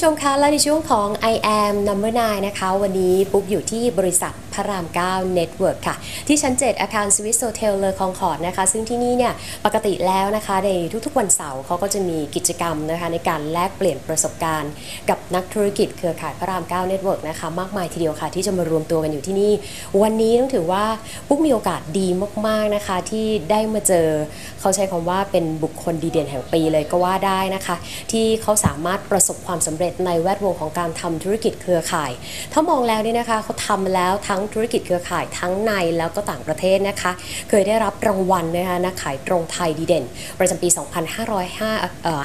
ผู้ชมคะและในช่วงของ I am number 9นะคะ วันนี้ปุ๊กอยู่ที่บริษัทพระราม 9 Network ค่ะ ที่ชั้น 7 อาคารสวิสโ o เทลเลอร์คองคอร์ดนะคะ ซึ่งที่นี่เนี่ยปกติแล้วนะคะในทุกๆวันเสาร์เขาก็จะมีกิจกรรมนะคะในการแลกเปลี่ยนประสบการณ์ กับนักธุรกิจเครือข่ายพระราม 9 Network นะคะ มากมายทีเดียวค่ะ ที่จะมารวมตัวกันอยู่ที่นี่ วันนี้ต้องถือว่าปุ๊กมีโอกาสดีมากๆนะคะที่ได้มาเจอ เขาใช้คำว่าเป็นบุคคลดีเด่นแห่งปีเลยก็ว่าได้นะคะ ที่เขาสามารถประสบความสำเร็จในแวดวงของการทำธุรกิจเครือข่าย ถ้ามองแล้วนี่นะคะเขาทำแล้วทั้งธุรกิจเครือข่ายทั้งในแล้วก็ต่างประเทศนะคะ เคยได้รับรางวัลนะคะนักขายตรงไทยดีเด่น ประจำปี 2505เอ่อ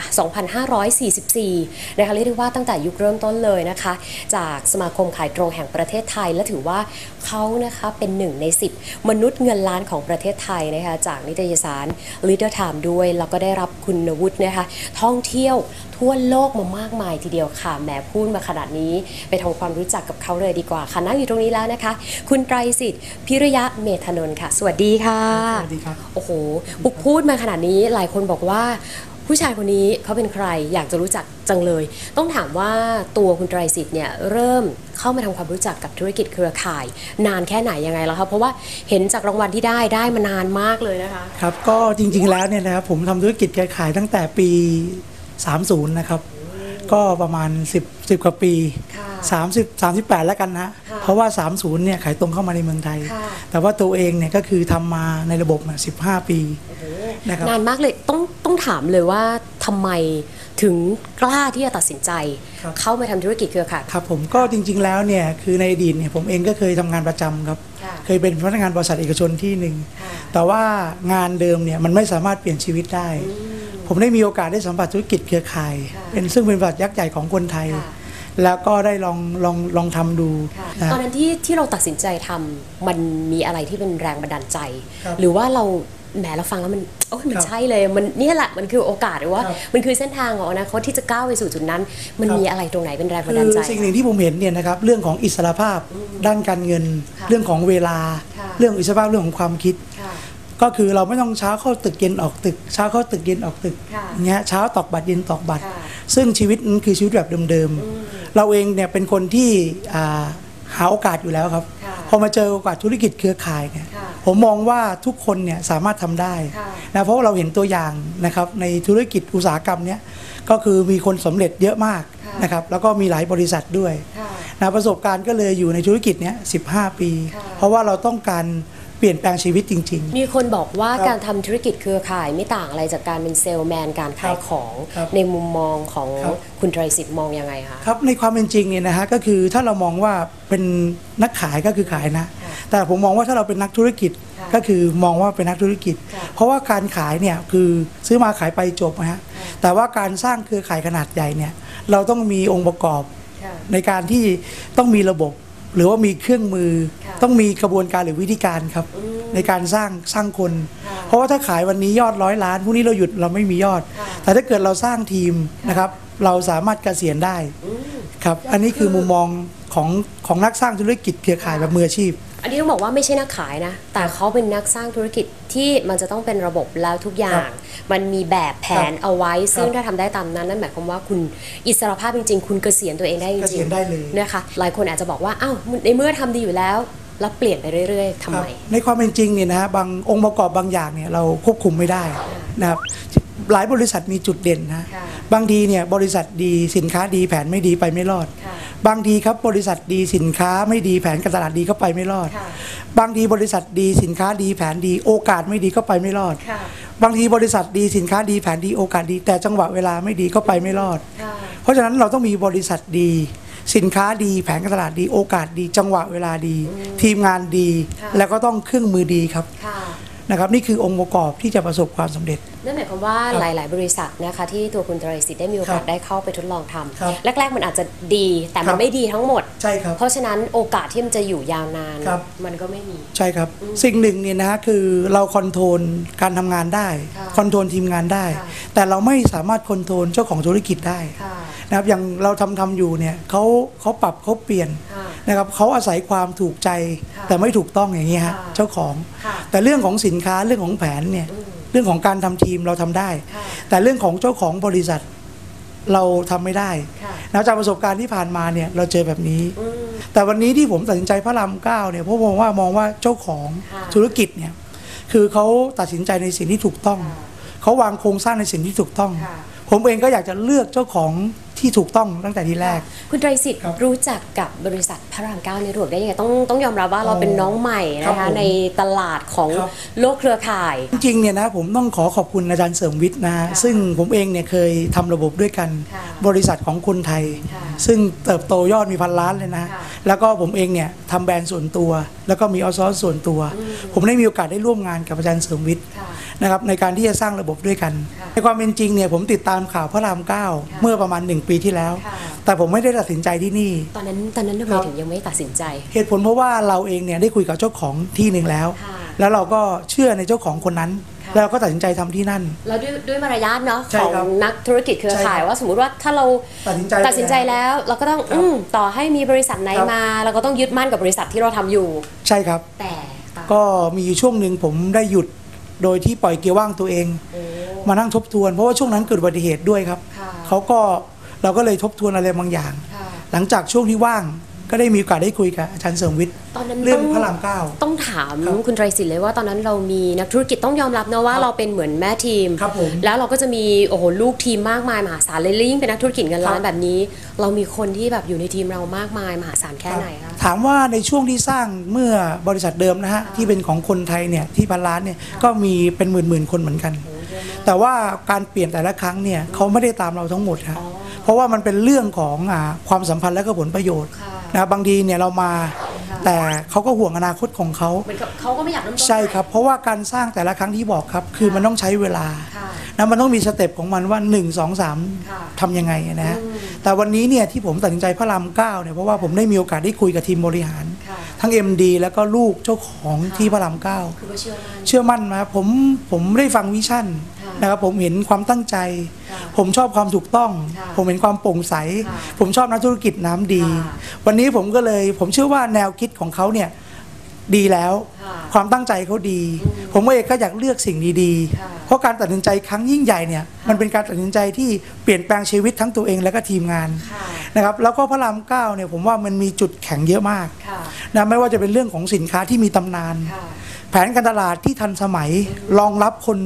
2544 นะคะเรียกได้ว่าตั้งแต่ยุคเริ่มต้นเลยนะคะ จากสมาคมขายตรงแห่งประเทศไทย และถือว่าเขานะคะเป็นหนึ่งใน 10 มนุษย์เงินล้านของประเทศไทยนะคะจากนิตยสาร Leader Time ด้วย แล้วก็ได้รับคุณวุฒินะคะท่องเที่ยวทั่วโลกมามากมายทีเดียวค่ะแหมพูดมาขนาดนี้ ไปทำความรู้จักกับเขาเลยดีกว่าค่ะนั่งอยู่ตรงนี้แล้วนะคะ คุณไตรสิทธิ์พิริยะเมธนนท์ค่ะ สวัสดีค่ะสวัสดีครับโอ้โหปุ๊กพูดมาขนาดนี้หลายคนบอกว่าผู้ชายคนนี้เขาเป็นใครอยากจะรู้จักจังเลย ต้องถามว่าตัวคุณไตรสิทธิ์เนี่ยเริ่มเข้ามาทำความรู้จักกับธุรกิจเครือข่าย นานแค่ไหนยังไงแล้วคะเพราะว่าเห็นจากรางวัลที่ได้ได้มานานมากเลยนะคะครับก็จริงๆแล้วเนี่ยนะครับผมทำธุรกิจแกขายตั้งแต่ปี 30 นะครับ ก็ประมาณ 10 10กว่าปีค่ะ30 38 แล้วกันนะค่ะเพราะว่า 30 เนี่ยขายตรงเข้ามาในเมืองไทยค่ะแต่ว่าตัวเองเนี่ยก็คือทำมาในระบบน่ะ15 ปีนะครับนานมากเลยต้องต้องถามเลยว่าทำไมถึงกล้าที่จะตัดสินใจครับเข้ามาทำธุรกิจเครือข่ายครับผมก็จริง ๆ แล้วเนี่ยคือในอดีตเนี่ยผมเองก็เคยทำงานประจำครับค่ะเคยเป็นพนักงานบริษัทเอกชนที่หนึ่งค่ะแต่ว่างานเดิมเนี่ยมันไม่สามารถเปลี่ยนชีวิตได้ ผมได้มีโอกาสได้สัมผัสธุรกิจเครือข่ายค่ะเป็นซึ่งเป็นบริษัทยักษ์ใหญ่ของคนไทยค่ะแล้วก็ได้ลองลองลองทำดูค่ะนะตอนนั้นที่ที่เราตัดสินใจทำมันมีอะไรที่เป็นแรงบันดาลใจครับหรือว่าเราแหมเราฟังแล้วมันโอ้ยมันครับใช่เลยมันเนี่ยแหละมันคือโอกาสหรือว่าครับมันคือเส้นทางของอนาคตที่จะก้าวไปสู่จุดนั้น มันครับมีอะไรตรงไหนเป็นแรงบันคืดาลอใจสิ่งหนึ่งที่ผมเห็นเนี่ยนะครับเรื่องของอิสรภาพด้านการเงินค่ะเรื่องของเวลาค่ะเรื่องอิสรภาพเรื่องของความคิดค่ะ ก็คือเราไม่ต้องเช้าเข้าตึกเย็นออกตึก เช้าเข้าตึกเย็นออกตึกค่ะอย่างเงี้ยเช้าตอกบัตรเย็นตอกบัตรค่ะซึ่งชีวิตนั้นคือชีวิตแบบเดิมๆ เราเองเนี่ยเป็นคนที่อ่าหาโอกาสอยู่แล้วครับค่ะพอมาเจอโอกาสธุรกิจเครือข่ายเนี่ยค่ะผมมองว่าทุกคนเนี่ยสามารถทำได้ค่ะนะเพราะว่าเราเห็นตัวอย่างนะครับในธุรกิจอุตสาหกรรมเนี่ยก็คือมีคนสำเร็จเยอะมากค่ะนะครับแล้วก็มีหลายบริษัทด้วยค่ะนะประสบการณ์ก็เลยอยู่ในธุรกิจเนี้ย15ปีค่ะเพราะว่าเราต้องการเป ลี่ยนแปลงชีวิตจริง ๆ มีคนบอกว่าครับการทำธุรกิจเครือข่ายไม่ต่างอะไรจากการเป็นเซลแมนการขายของครับในมุมมองของครับคุณไตรสิทธิ์มองยังไงคะครับในความเป็นจริงเนี่ยนะฮะก็คือถ้าเรามองว่าเป็นนักขายก็คือขายนะค่ะแต่ผมมองว่าถ้าเราเป็นนักธุรกิจค่ะก็คือมองว่าเป็นนักธุรกิจค่ะเพราะว่าการขายเนี่ยคือซื้อมาขายไปจบนะฮะแต่ว่าการสร้างเครือข่ายขนาดใหญ่เนี่ยเราต้องมีองค์ประกอบค่ะในการที่ต้องมีระบบ หรือว่ามีเครื่องมือค่ะ ต้องมีกระบวนการหรือวิธีการครับ ในการสร้างสร้างคนค่ะเพราะว่าถ้าขายวันนี้ยอดร้อยล้านพรุ่งนี้เราหยุดเราไม่มียอดค่ะแต่ถ้าเกิดเราสร้างทีมนะครับ เราสามารถเกษียณได้ครับ อันนี้คือมุมมองของของนักสร้างธุรกิจเครือข่ายแบบมืออาชีพ อันนี้ต้องบอกว่าไม่ใช่นักขายนะ แต่เขาเป็นนักสร้างธุรกิจที่มันจะต้องเป็นระบบแล้วทุกอย่าครังบมันมีแบบแผนครับเอาไว้ ซึ่งครับถ้าทำได้ตามนั้นนั่นหมายความว่าคุณอิสรภาพจริง ๆ คุณเกษียณตัวเองได้จเกริษีงยณได้เลยๆนะคะ หลายคนอาจจะบอกว่าอ้าวในเมื่อทำดีอยู่แล้ว แล้วเปลี่ยนไปเรื่อยๆทำครับไม ในความเป็นจริงเนี่ยนะฮะบางองค์ประกอบบางอย่างเนี่ยเราควบคุมไม่ได้นะครับหลายบริษัทมีจุดเด่นนะค่ะบางทีเนี่ยบริษัทดีสินค้าดีแผนไม่ดีไปไม่รอดค่ะบางทีครับบริษัทดีสินค้าไม่ดีแผนการตลาดดีก็ไปไม่รอดค่ะบางทีบริษัทดีสินค้าดีแผนดีโอกาสไม่ดีก็ไปไม่รอดค่ะบางทีบริษัทดีสินค้าดีแผนดีโอกาสดี แต่จังหวะเวลาไม่ดีก็ไปไม่รอดค่ะเพราะฉะนั้นเราต้องมีบริษัทดี สินค้าดีแผนการตลาดดีโอกาสดีจังหวะเวลาดี ทีมงานดีค่ะแล้วก็ต้องเครื่องมือดีครับค่ะนะครับนี่คือองค์ประกอบที่จะประสบความสำเร็จ นั่นหมายความว่าครับหลาย ๆ บริษัทนะคะที่ตัวคุณไตรสิทธิ์ได้มีโอกาสครับได้เข้าไปทดลองทำครับแรก ๆ มันอาจจะดีแต่คมัรันบไม่ดีทั้งหมดใช่ครับเพราะฉะนั้นโอกาสที่มันจะอยู่ยาวนานครับมันก็ไม่มีใช่ครับ สิ่งหนึ่งเนี่ยนะฮะคือเราคอนโทรลการทำงานได้ค่ะคอนโทรลทีมงานได้ค่ะแต่เราไม่สามารถคอนโทรลเจ้าของธุรกิจได้ค่ะ นะครับอย่างเราทำทำอยู่เนี่ยเขาเขาปรับเขาเปลี่ยนค่ะนะครับเขาอาศัยความถูกใจค่ะแต่ไม่ถูกต้องอย่างนี้ฮะค่ะเจ้าของค่ะแต่เรื่องของสินค้าเรื่องของแผนเนี่ยเรื่องของการทำทีมเราทำได้ค่ะแต่เรื่องของเจ้าของบริษัทเราทำไม่ได้ค่ะนะจากประสบการณ์ที่ผ่านมาเนี่ยเราเจอแบบนี้อืมแต่วันนี้ที่ผมตัดสินใจพระรามเก้าเนี่ยเพราะมองว่ามองว่าเจ้าของค่ะธุรกิจเนี่ยคือเขาตัดสินใจในสิ่งที่ถูกต้อง เขาวางโครงสร้างในสิ่งที่ถูกต้องค่ะ ผมเองก็อยากจะเลือกเจ้าของที่ถูกต้องตั้งแต่ที่แรก คุณไตรสิทธิ์ครับรู้จักกับบริษัทพระรามเก้าในรวกได้ยังไงต้องต้องยอมรับว่าเราอ๋อเป็นน้องใหม่ครันะบคะผมในตลาดของครับโลกเครือข่าย จริงๆเนี่ยนะผมต้องขอขอบคุณอาจารย์เสริมวิทย์นะฮะค่ะซึ่งผมเองเนี่ยเคยทำระบบด้วยกันค่ะบริษัทของคนไทยค่ะซึ่งเติบโตยอดมีพันล้านเลยนะค่ะแล้วก็ผมเองเนี่ยทำแบรนด์ส่วนตัว แล้วก็มีออซอสส่วนตัว ผมได้มีโอกาสได้ร่วมงานกับอาจารย์เสริมวิทย์ค่ะ นะครับในการที่จะสร้างระบบด้วยกันค่ะในความเป็นจริงเนี่ยผมติดตามข่าวพระรามเก้าค่ะเมื่อประมาณ 1 ปีที่แล้วค่ะแต่ผมไม่ได้ตัดสินใจที่นี่ ตอนนั้นตอนนั้นทำไมครับถึงยังไม่ตัดสินใจ เหตุผลเพราะว่าเราเองเนี่ยได้คุยกับเจ้าของที่หนึ่งแล้วค่ะแล้วเราก็เชื่อในเจ้าของคนนั้นค่ะแล้วเราก็ตัดสินใจทำที่นั่น แล้วด้วยด้วยมารยาทเนาะใช่ของครับนักธุรกิจเครือข่ายใช่ครับว่าสมมุติว่าถ้าเราตัดสินใจตัดสินใจแล้ว เราก็ต้องครับอืมต่อให้มีบริษัทไหนครับมา เราก็ต้องยึดมั่นกับบริษัทที่เราทำอยู่ ใช่ครับ แต่ค่ะก็มีอยู่ช่วงหนึ่งผมได้หยุด โดยที่ปล่อยเกียร์ว่างตัวเองโอ้มานั่งทบทวน เพราะว่าช่วงนั้นเกิดอุบัติเหตุด้วยครับค่ะเขาก็เราก็เลยทบทวนอะไรบางอย่างค่ะหลังจากช่วงที่ว่าง ก็ได้มีโอกาสได้คุยกับอาจารย์เสริมวิทย์ตอนนั้นเรื่องต้พระรามเก้าต้องถามครับคุณไตรสิทธิ์เลยว่าตอนนั้นเรามีนักธุรกิจต้องยอมรับนะว่าครับเราเป็นเหมือนแม่ทีมครับผมแล้วเราก็จะมีโอ้โหลูกทีมมากมายมหาศาลเลยแล้วยิ่งเป็นนักธุรกิจเงินล้านครับแบบนี้ เรามีคนที่แบบอยู่ในทีมเรามากมายมหาศาลแค่ไหนคะถามว่าในช่วงที่สร้างเมื่อบริษัทเดิมนะฮะที่เป็นของคนไทยเนี่ยที่พันล้านเนี่ยก็มีเป็นหมื่นหมื่นๆคนเหมือนกันโอ้เยอะมากแต่ว่าการเปลี่ยนแต่ละครั้งเนี่ยเขาไม่ได้ตามเราทั้งหมดครับอ๋อเพราะว่ามันเป็นเรื่องของอาความสัมพันธ์และก็ผลประโยชน์ค่ะ นะบางทีเนี่ยเรามาค่ะแต่เขาก็ห่วงอนาคตของเขาเหมือนกับเขาก็ไม่อยากเริ่มต้นใช่ครับ เพราะว่าการสร้างแต่ละครั้งที่บอกครับ คือมันต้องใช้เวลาค่ะ นะมันต้องมีสเต็ปของมันว่า 1 2 3ค่ะทำยังไงนะฮะอืม แต่วันนี้เนี่ยที่ผมตัดสินใจพระรามเก้าเนี่ยเพราะว่าผมได้มีโอกาสได้คุยกับทีมบริหาร ค่ะ ทั้ง MD แล้วก็ลูกเจ้าของค่ะที่พระรามเก้า คือว่าเชื่อมั่น เชื่อมั่นนะผมผมได้ฟังวิชั่นค่ะ นะครับผมเห็นความตั้งใจค่ะผมชอบความถูกต้องค่ะผมเห็นความโปร่งใสค่ะผมชอบนักธุรกิจน้ำดีค่ะวันนี้ผมก็เลยผมเชื่อว่าแนวคิดของเขาเนี่ยดีแล้วค่ะความตั้งใจเขาดีอืมผมเองก็อยากเลือกสิ่งดีค่ะๆเพราะการตัดสินใจครั้งยิ่งใหญ่เนี่ยมันเป็นการตัดสินใจที่เปลี่ยนแปลงชีวิตทั้งตัวเองและก็ทีมงานค่ะนะครับแล้วก็พระรามเก้าเนี่ยผมว่ามันมีจุดแข็งเยอะมากค่ะนะไม่ว่าจะเป็นเรื่องของสินค้าที่มีตำนานค่ะแผนการตลาดที่ทันสมัยรองรับคน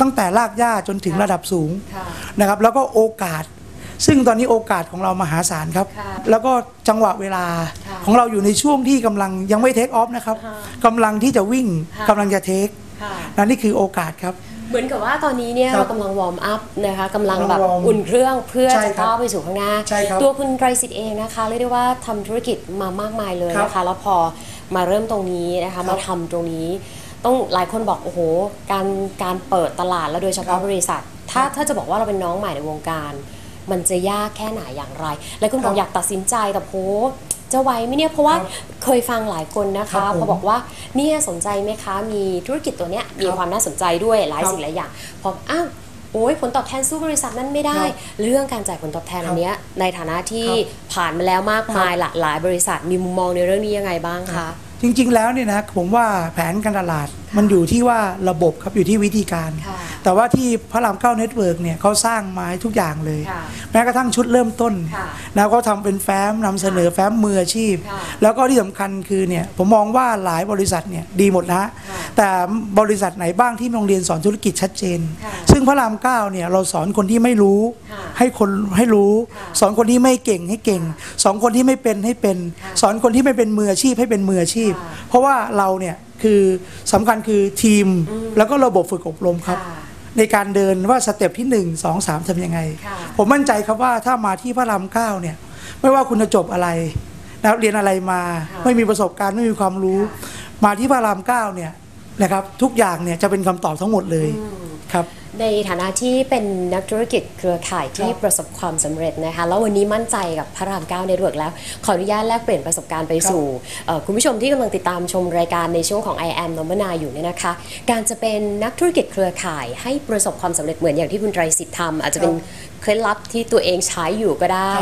ตั้งแต่รากหญ้าจนถึงค่ะระดับสูงค่ะนะครับ แล้วก็โอกาส ซึ่งตอนนี้โอกาสของเรามหาศาลครับค่ะแล้วก็จังหวะเวลาค่ะของเราอยู่ในช่วงที่กำลังยังไม่เทคออฟนะครับค่ะกำลังที่จะวิ่งค่ะกำลังจะเทคค่ะนั่นนี่คือโอกาสครับ เหมือนกับว่าตอนนี้เนี่ยครับเรากำลังวอร์มอัพนะคะกำลังแบบกำลังวอร์มอุ่นเครื่องเพื่อใช่จะครับก้าวไปสู่ข้างหน้าใช่ครับตัวคุณไตรสิทธิ์เองนะคะเรียกได้ว่าทำธุรกิจมามากมายเลยครับนะคะ แล้วพอมาเริ่มตรงนี้นะคะครับมาทำตรงนี้ ต้องหลายคนบอกโอ้โหการการเปิดตลาดแล้วโดยเฉพาะครับบริษัท ถ้าครับถ้าจะบอกว่าเราเป็นน้องใหม่ในวงการ มันจะยากแค่ไหนอย่างไรแล้วคุณบอคกรับอยากตัดสินใจแต่โห จะไหวไหมเนี่ยเพราะว่าครับเคยฟังหลายคนนะครัคะบผมพอบอกว่าเนี่ยสนใจไหมคะ มีธุรกิจตัวเนี้ยมีครับความน่าสนใจด้วยหลายครับสิ่งหลายอย่างพออ้าวโอ้ยผลตอบแทนสู้บริษัทนั้นไม่ได้ครับเรื่องการจ่ายผลตอบแทนครับอันเนี้ยในฐานะที่ครับผ่านมาแล้วมากมายหลากหลายบริษัทมีมุมมองในเรื่องนี้ยังไงบ้างคะ จริงๆแล้วเนี่ยนะผมว่าแผนการตลาดมันอยู่ที่ว่าระบบครับอยู่ที่วิธีการค่ะแต่ว่าที่พระรามเก้าเน็ตเวิร์กเนี่ยเขาสร้างมาให้ทุกอย่างเลยค่ะแม้กระทั่งชุดเริ่มต้นค่ะแล้วก็ทำเป็นแฟ้มนำเสนอแฟ้มมืออาชีพค่ะแล้วก็ที่สำคัญคือเนี่ยผมมองว่าหลายบริษัทเนี่ยดีหมดนะค่ะ แต่บริษัทไหนบ้างที่โรงเรียนสอนธุรกิจชัดเจนค่ะซึ่งพระรามเก้าเนี่ยเราสอนคนที่ไม่รู้ค่ะให้คนให้รู้ค่ะสอนคนที่ไม่เก่งให้เก่ง สอนคนที่ไม่เป็นให้เป็นค่ะสอนคนที่ไม่เป็นมืออาชีพให้เป็นมืออาชีพค่ะเพราะว่าเราเนี่ยคือสำคัญคือทีมอืมแล้วก็ระบบฝึกอบรมครับค่ะในการเดินว่าสเต็ปที่ 1 2 3ทำยังไงค่ะผมมั่นใจครับว่าถ้ามาที่พระรามเก้าเนี่ยไม่ว่าคุณจะจบอะไรนะครับเรียนอะไรมาค่ะไม่มีประสบการณ์ไม่มีความรู้ค่ะมาที่พระรามเก้าเนี่ย นะครับ ทุกอย่างเนี่ยจะเป็นคำตอบทั้งหมดเลยครับ ในฐานะที่เป็นนักธุรกิจเครือข่ายที่ครับประสบความสำเร็จนะคะ แล้ววันนี้มั่นใจกับพระรามเก้าในเวิร์กแล้ว ขออนุญาตแลกเปลี่ยนประสบการณ์ไปครับสู่เอ่อคุณผู้ชมที่กำลังติดตามชมรายการในช่วงของ I am n o m a n a อยู่เนี่ยนะคะ การจะเป็นนักธุรกิจเครือข่ายให้ประสบความสำเร็จเหมือนอย่างที่คุณไตรสิทธิ์ทำอาจจะเป็นเคล็ดลับที่ตัวเองใช้อยู่ก็ได้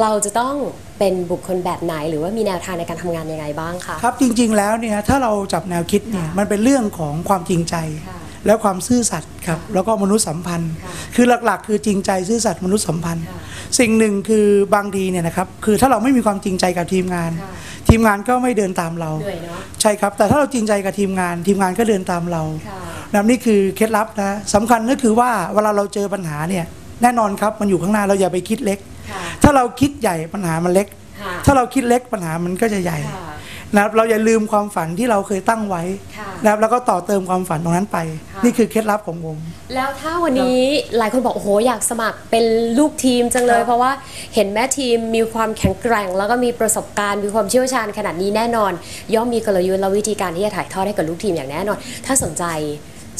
เราจะต้องเป็นบุคคลแบบไหน หรือว่ามีแนวทางในการทำงานยังไงบ้างคะครับจริง ๆ แล้วเนี่ยถ้าเราจับแนวคิดเนี่ยค่ะมันเป็นเรื่องของความจริงใจค่ะ แล้วความซื่อสัตย์ครับแล้วก็มนุษยสัมพันธ์ค่ะคือหลักๆ คือจริงใจซื่อสัตย์มนุษยสัมพันธ์ค่ะสิ่งหนึ่งคือบางทีเนี่ยนะครับคือถ้าเราไม่มีความจริงใจกับทีมงานค่ะทีมงานก็ไม่เดินตามเราเหนื่อยเนาะใช่ครับ แต่ถ้าเราจริงใจกับทีมงาน ทีมงานก็เดินตามเราค่ะนะครับนี่คือเคล็ดลับนะสำคัญก็คือว่าเวลาเราเจอปัญหาเนี่ยแน่นอนครับมันอยู่ข้างหน้าเราอย่าไปคิดเล็กค่ะถ้าเราคิดใหญ่ปัญหามันเล็กค่ะถ้าเราคิดเล็กปัญหามันก็จะใหญ่ค่ะ นะครับเราอย่าลืมความฝันที่เราเคยตั้งไว้ค่ะนะครับแล้วก็ต่อเติมความฝันตรงนั้นไป ค่ะ นี่คือเคล็ดลับของผม แล้วถ้าวันนี้หลายคนบอกโอ้โหอยากสมัครเป็นลูกทีมจังเลย ครับ เพราะว่าเห็นแม่ทีมมีความแข็งแกร่ง แล้วก็มีประสบการณ์มีความเชี่ยวชาญขนาดนี้แน่นอน ย่อมมีกลยุทธ์และวิธีการที่จะถ่ายทอดให้กับลูกทีมอย่างแน่นอน ถ้าสนใจ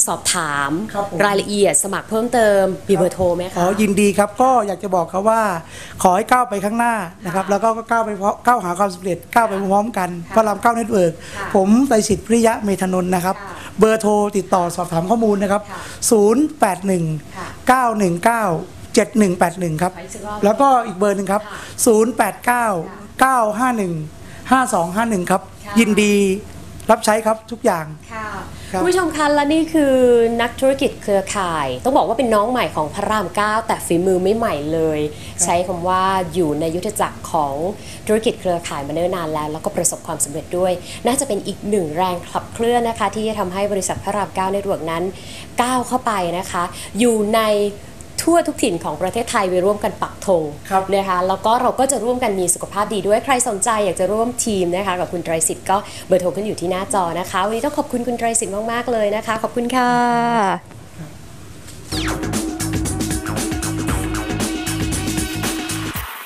สอบถามครับผม รายละเอียดสมัครเพิ่มเติมมีเบอร์โทรไหมขคะ อยินดีครับก็อยากจะบอกเขาว่า ขอให้ก้าวไปข้างหน้านะครับค่ะแล้วก็ก้าวไปเพราะก้าวหาความสำเร็จก้าวไปพร้อมๆกันค่ะพระรามเก้าเน็ตเวิร์กค่ะผมไตรสิทธิ์พิริยะเมธนนท์นะครับ ค่ะเบอร์โทรติดต่อสอบถามข้อมูลนะครับ ค่ะ081ค่ะ919 7181 ครับขออีกสักรอบแล้วก็อีกเบอร์หนึ่งครับค่ะ089 951 5251 ครับ ค่ะ ยินดีรับใช้ครับทุกอย่าง ค่ะ ครับคุณผู้ชมคะและนี่คือนักธุรกิจเครือข่าย ต้องบอกว่าเป็นน้องใหม่ของพระราม9แต่ฝีมือไม่ใหม่เลย ใช้คำว่าอยู่ในยุทธจักรของธุรกิจเครือข่ายมาเนิ่นนานแล้ว แล้วก็ประสบความสำเร็จด้วย น่าจะเป็นอีกหนึ่งแรงขับเคลื่อนนะคะ ที่จะทำให้บริษัทพระราม9ในดวงนั้นก้าวเข้าไปนะคะ อยู่ใน ทั่วทุกถิ่นของประเทศไทยไปร่วมกันปักธงครับนะคะแล้วก็เราก็จะร่วมกันมีสุขภาพดีด้วยใครสนใจอยากจะร่วมทีมนะคะกับคุณไตรสิทธิ์ก็เบอร์โทรขึ้นอยู่ที่หน้าจอนะคะ วันนี้ต้องขอบคุณคุณไตรสิทธิ์มากๆเลยนะคะ ขอบคุณค่ะ